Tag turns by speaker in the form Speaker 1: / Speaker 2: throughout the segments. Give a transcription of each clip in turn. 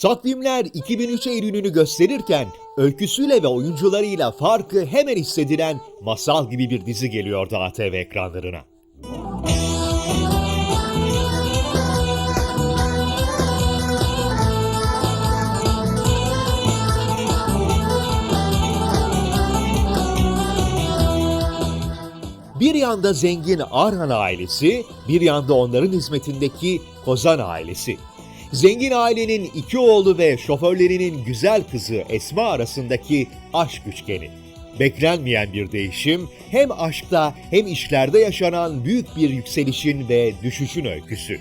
Speaker 1: Takvimler 2003 Eylül'ünü gösterirken öyküsüyle ve oyuncularıyla farkı hemen hissedilen masal gibi bir dizi geliyordu ATV ekranlarına. Bir yanda zengin Arhan ailesi, bir yanda onların hizmetindeki Kozan ailesi. Zengin ailenin iki oğlu ve şoförlerinin güzel kızı Esma arasındaki aşk üçgeni. Beklenmeyen bir değişim hem aşkta hem işlerde yaşanan büyük bir yükselişin ve düşüşün öyküsü.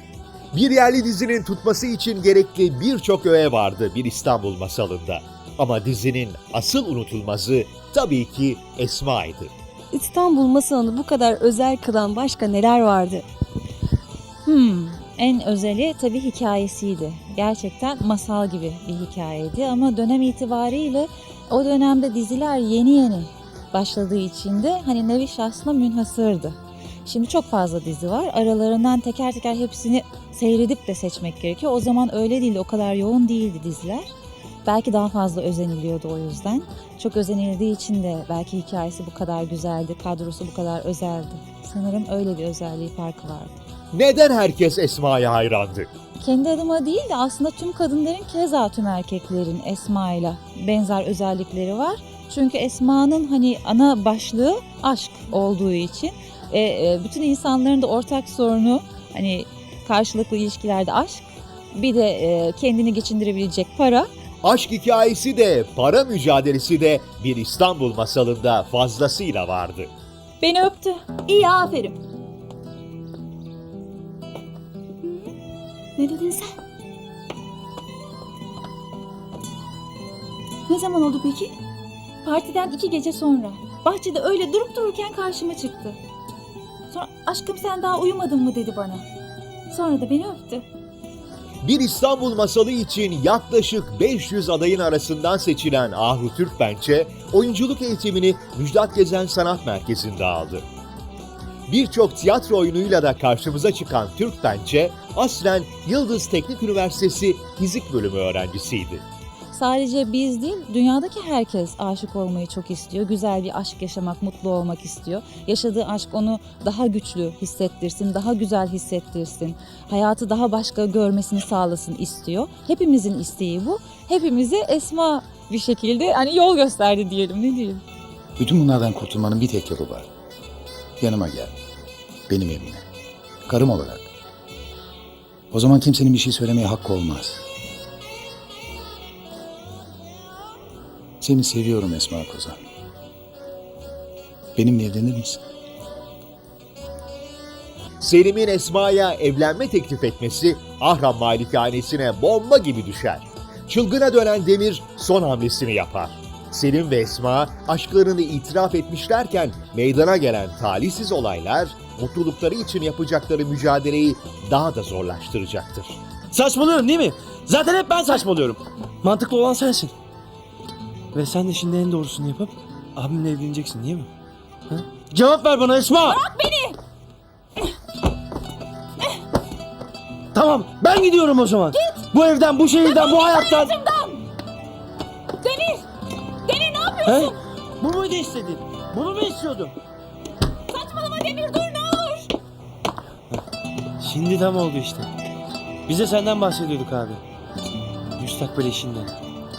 Speaker 1: Bir yerli dizinin tutması için gerekli birçok öğe vardı bir İstanbul masalında. Ama dizinin asıl unutulmazı tabii ki Esma'ydı.
Speaker 2: İstanbul masalını bu kadar özel kılan başka neler vardı?
Speaker 3: Hmm, en özeli tabii hikayesiydi. Gerçekten masal gibi bir hikayeydi ama dönem itibariyle o dönemde diziler yeni yeni başladığı için de hani nevi şahsına münhasırdı. Şimdi çok fazla dizi var. Aralarından teker teker hepsini seyredip de seçmek gerekiyor. O zaman öyle değildi. O kadar yoğun değildi diziler. Belki daha fazla özeniliyordu o yüzden. Çok özenildiği için de belki hikayesi bu kadar güzeldi, kadrosu bu kadar özeldi. Sanırım öyle bir özelliği farkı vardı.
Speaker 1: Neden herkes Esma'ya hayrandı?
Speaker 3: Kendi adıma değil de aslında tüm kadınların keza tüm erkeklerin Esma ile benzer özellikleri var. Çünkü Esma'nın hani ana başlığı aşk olduğu için e, e, bütün insanların da ortak sorunu hani karşılıklı ilişkilerde aşk bir de e, kendini geçindirebilecek para
Speaker 1: Aşk hikayesi de, para mücadelesi de bir İstanbul masalında fazlasıyla vardı.
Speaker 3: Beni öptü.
Speaker 2: İyi aferin. Ne dedin sen? Ne zaman oldu peki?
Speaker 3: Partiden iki gece sonra. Bahçede öyle durup dururken karşıma çıktı. Sonra aşkım sen daha uyumadın mı dedi bana. Sonra da beni öptü.
Speaker 1: Bir İstanbul masalı için yaklaşık 500 adayın arasından seçilen Ahru Türkbençe, oyunculuk eğitimini Müjdat Gezen Sanat Merkezi'nde aldı. Birçok tiyatro oyunuyla da karşımıza çıkan Türkbençe, aslen Yıldız Teknik Üniversitesi Fizik Bölümü öğrencisiydi.
Speaker 3: Sadece biz değil, dünyadaki herkes aşık olmayı çok istiyor. Güzel bir aşk yaşamak, mutlu olmak istiyor. Yaşadığı aşk onu daha güçlü hissettirsin, daha güzel hissettirsin. Hayatı daha başka görmesini sağlasın istiyor. Hepimizin isteği bu. Hepimize Esma bir şekilde hani yol gösterdi diyelim ne diyelim.
Speaker 4: Bütün bunlardan kurtulmanın bir tek yolu var. Yanıma gel. Benim evime. Karım olarak. O zaman kimsenin bir şey söylemeye hakkı olmaz. Seni seviyorum Esma Kozan. Benimle evlenir misin?
Speaker 1: Selim'in Esma'ya evlenme teklif etmesi Ahram malikanesine bomba gibi düşer. Çılgına dönen Demir son hamlesini yapar. Selim ve Esma aşklarını itiraf etmişlerken meydana gelen talihsiz olaylar mutlulukları için yapacakları mücadeleyi daha da zorlaştıracaktır.
Speaker 5: Saçmalıyorum değil mi? Zaten hep ben saçmalıyorum. Mantıklı olan sensin. Ve sen de şimdi en doğrusunu yapıp abimle evleneceksin değil mi? Ha? Cevap ver bana Esma! Bırak beni! Tamam ben gidiyorum o zaman. Git! Bu evden, bu şehirden, bu hayattan.
Speaker 3: Demir! Demir ne yapıyorsun?
Speaker 5: He? Bu muydu istediğin? Bunu mu istiyordun?
Speaker 3: Saçmalama Demir dur ne olur!
Speaker 5: Şimdi tam oldu işte. Biz de senden bahsediyorduk abi. Müstakbel eşinden.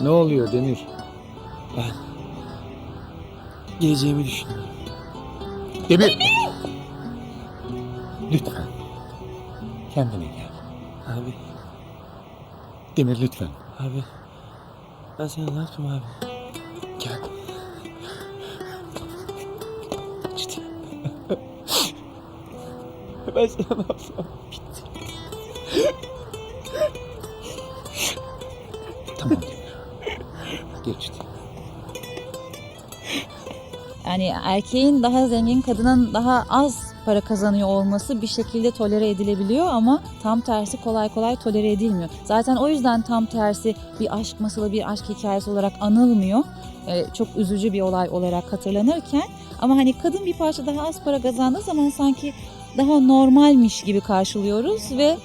Speaker 4: Ne oluyor Demir?
Speaker 5: Ben geleceğimi düşünüyorum.
Speaker 4: Demir! Lütfen. Kendine gel.
Speaker 5: Abi,
Speaker 4: Demir lütfen.
Speaker 5: abi. Ben sana ne yaptım abi?
Speaker 4: Gel. Ciddi.
Speaker 5: Ben sana ne yaptım?
Speaker 4: Tamam Demir. Geçti.
Speaker 3: Yani erkeğin daha zengin, kadının daha az para kazanıyor olması bir şekilde tolere edilebiliyor ama tam tersi kolay kolay tolere edilmiyor. Zaten o yüzden tam tersi bir aşk masalı, bir aşk hikayesi olarak anılmıyor. Ee, çok üzücü bir olay olarak hatırlanırken ama hani kadın bir parça daha az para kazandığı zaman sanki daha normalmiş gibi karşılıyoruz ve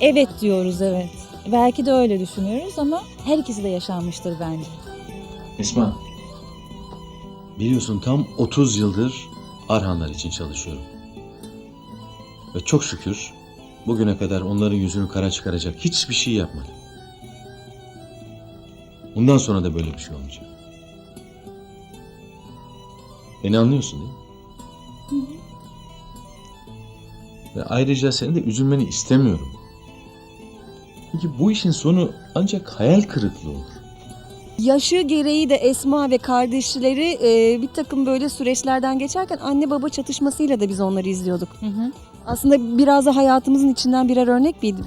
Speaker 3: evet diyoruz evet. Belki de öyle düşünüyoruz ama her ikisi de yaşanmıştır bence.
Speaker 6: Esma. Biliyorsun tam 30 yıldır Arhanlar için çalışıyorum. Ve çok şükür bugüne kadar onların yüzünü kara çıkaracak hiçbir şey yapmadım. Bundan sonra da böyle bir şey olmayacak. Beni anlıyorsun değil mi? Ve ayrıca senin de üzülmeni istemiyorum. Çünkü bu işin sonu ancak hayal kırıklığı olur.
Speaker 2: Yaşı gereği de Esma ve kardeşleri e, bir takım böyle süreçlerden geçerken anne baba çatışmasıyla da biz onları izliyorduk.
Speaker 3: Hı hı.
Speaker 2: Aslında biraz da hayatımızın içinden birer örnek miydi?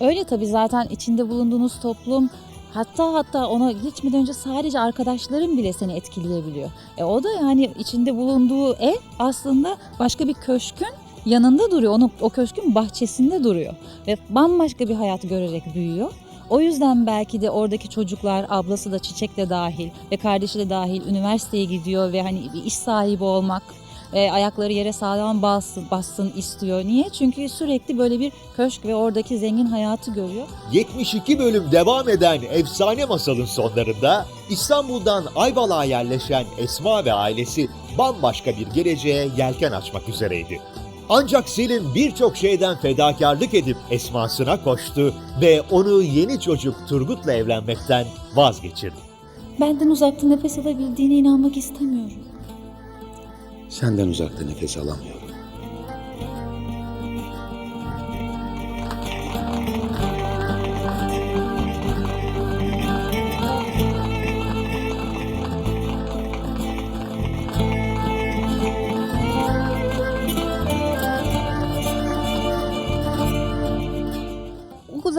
Speaker 3: Öyle tabii zaten içinde bulunduğunuz toplum hatta hatta ona geçmeden önce sadece arkadaşların bile seni etkileyebiliyor. E o da yani içinde bulunduğu ev aslında başka bir köşkün yanında duruyor. Onun o köşkün bahçesinde duruyor ve bambaşka bir hayat görerek büyüyor. O yüzden belki de oradaki çocuklar, ablası da Çiçek de dahil ve kardeşi de dahil üniversiteye gidiyor ve hani bir iş sahibi olmak ve ayakları yere sağlam bassın, bassın istiyor. Niye? Çünkü sürekli böyle bir köşk ve oradaki zengin hayatı görüyor.
Speaker 1: 72 bölüm devam eden efsane masalın sonlarında İstanbul'dan Ayvalık'a yerleşen Esma ve ailesi bambaşka bir geleceğe yelken açmak üzereydi. Ancak Selin birçok şeyden fedakarlık edip Esma'sına koştu ve onu yeni çocuk Turgut'la evlenmekten vazgeçirdi.
Speaker 3: Benden uzakta nefes alabildiğine inanmak istemiyorum.
Speaker 4: Senden uzakta nefes alamıyorum.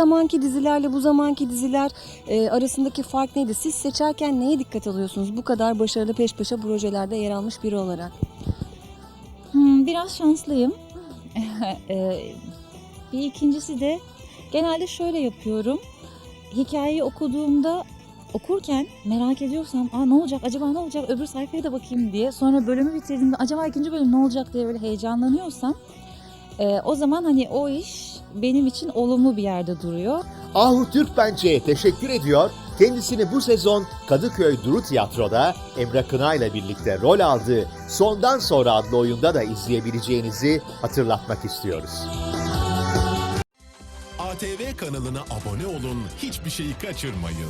Speaker 2: Zamanki dizilerle bu zamanki diziler e, arasındaki fark neydi? Siz seçerken neye dikkat alıyorsunuz? Bu kadar başarılı peş peşe projelerde yer almış biri olarak.
Speaker 3: Hmm, biraz şanslıyım. Ee, bir ikincisi de genelde şöyle yapıyorum. Hikayeyi okuduğumda okurken merak ediyorsam Aa, ne olacak acaba ne olacak öbür sayfaya da bakayım diye sonra bölümü bitirdiğimde acaba ikinci bölüm ne olacak diye böyle heyecanlanıyorsam e, o zaman hani o iş benim için olumlu bir yerde duruyor.
Speaker 1: Ahu Türkbençe'ye teşekkür ediyor. Kendisini bu sezon Kadıköy Duru Tiyatro'da Emre Kına ile birlikte rol aldığı Sondan Sonra adlı oyunda da izleyebileceğinizi hatırlatmak istiyoruz.
Speaker 7: ATV kanalına abone olun, hiçbir şeyi kaçırmayın.